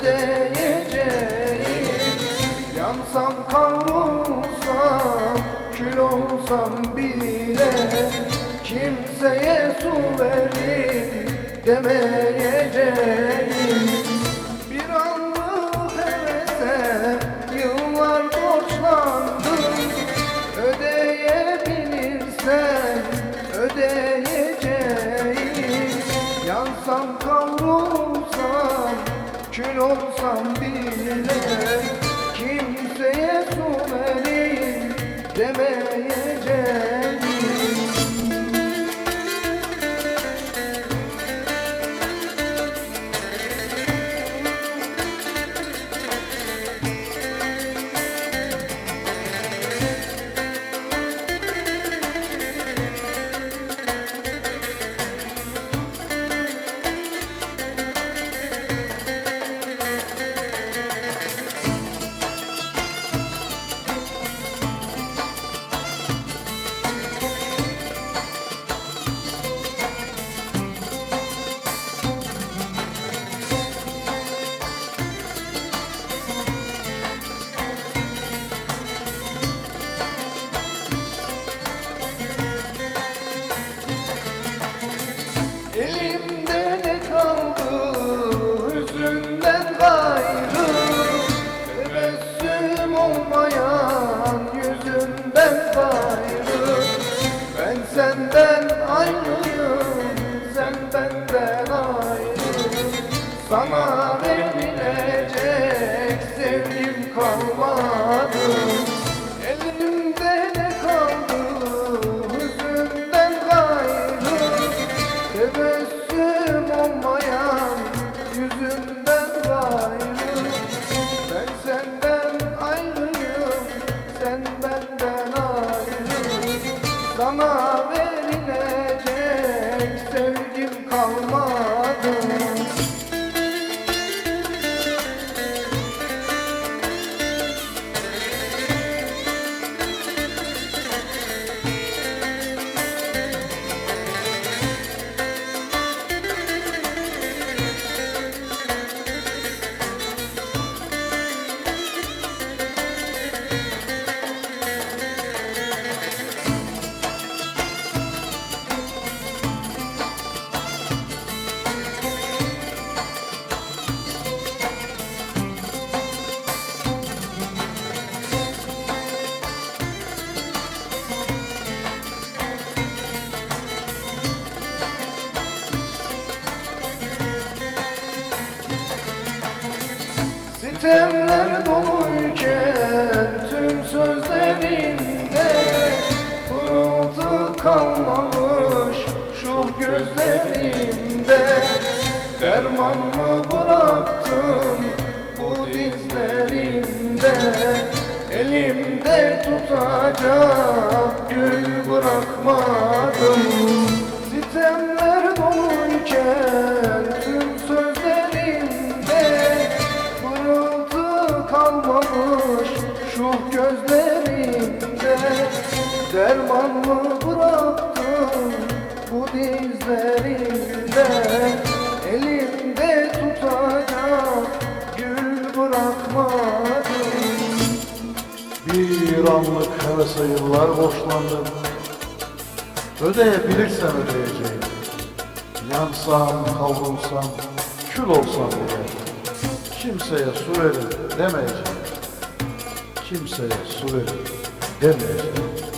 Ödeyeceğim Yansam kavrulsam kül olsam bile Kimseye su verin demeyeceğim olsam bile Kimseye su verin demeyeceğim হবে Sitemler doluyken tüm sözlerinde Pırıltı kalmamış şu gözlerimde Derman mı bıraktım bu dizlerimde Elimde tutacak gül bırakmadım Derman mı bıraktım bu dizlerimde Elimde tutacak gül bırakmadım Bir anlık hevese yıllar borçlandım Ödeyebilirsem ödeyeceğim. Yansam, kavrulsam, kül olsam bile Kimseye su verin demeyeceğim. Kimseye su verin demeyeceğim